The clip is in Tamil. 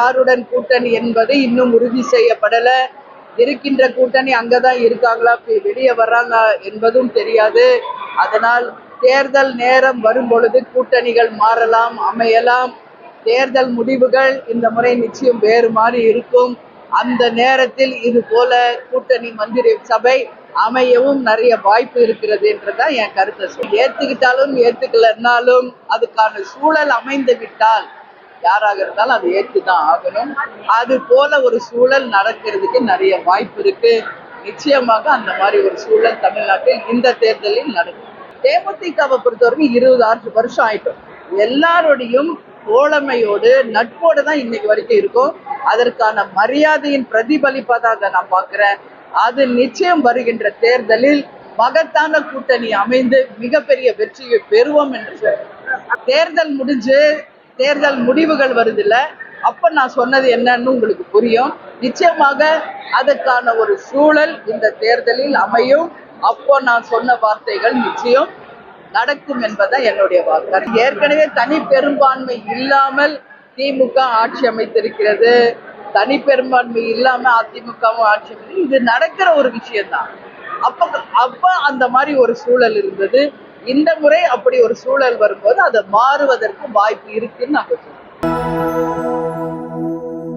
யாருடன் கூட்டணி என்பது இன்னும் உறுதி செய்யப்படல. இருக்கின்ற கூட்டணி அங்கதான் இருக்காங்களா? வெளியே வர்றாங்க என்பதும் தெரியாது. அதனால் தேர்தல் நேரம் வரும் பொழுது கூட்டணிகள் மாறலாம் அமையலாம். தேர்தல் முடிவுகள் இந்த முறை நிச்சயம் வேறு மாதிரி இருக்கும். அந்த நேரத்தில் இது போல கூட்டணி மந்திரி சபை அமையவும் நிறைய வாய்ப்பு இருக்கிறது என்றுதான் என் கருத்தை சொல்லி ஏத்துக்கிட்டாலும் ஏத்துக்கலன்னாலும் அதுக்கான சூழல் அமைந்து விட்டால் யாராக இருந்தாலும் அதை ஏற்றுதான் ஆகணும். அது போல ஒரு சூழல் நடக்கிறதுக்கு நிறைய வாய்ப்பு இருக்கு. நிச்சயமாக அந்த மாதிரி ஒரு சூழல் தமிழ்நாட்டில் இந்த தேர்தலில் நடக்கும். தேமுதிகவை பொறுத்தவரைக்கும் இருபது ஆறு வருஷம் ஆயிட்டோம். எல்லாரோடையும் தோழமையோடு நட்போடு தான் இன்னைக்கு வரைக்கும் இருக்கும். அதற்கான மரியாதையின் பிரதிபலிப்பா தான் அதை நான் பார்க்குறேன். அது நிச்சயம் வருகின்ற தேர்தலில் மகத்தான கூட்டணி அமைந்து மிகப்பெரிய வெற்றியை பெறுவோம் என்று சொல்றேன். தேர்தல் முடிஞ்சு தேர்தல் முடிவுகள் வருதுல்ல? அப்ப நான் சொன்னது என்னன்னு உங்களுக்கு புரியும். நிச்சயமாக அதற்கான ஒரு சூழல் இந்த தேர்தலில் அமையும். அப்போ நான் சொன்ன வார்த்தைகள் நிச்சயம் நடக்கும் என்பதுதான் என்னுடைய வாக்கு ஏற்கனவே தனி பெரும்பான்மை இல்லாமல் திமுக ஆட்சி அமைத்திருக்கிறது. தனி பெரும்பான்மை இல்லாம அதிமுகவும் ஆட்சி அமைத்து இது நடக்கிற ஒரு விஷயம்தான். அப்ப அப்ப அந்த மாதிரி ஒரு சூழல் இருந்தது. இந்த முறை அப்படி ஒரு சூழல் வரும்போது அதை மாறுவதற்கு வாய்ப்பு இருக்குன்னு நாங்கள் சொல்றோம்.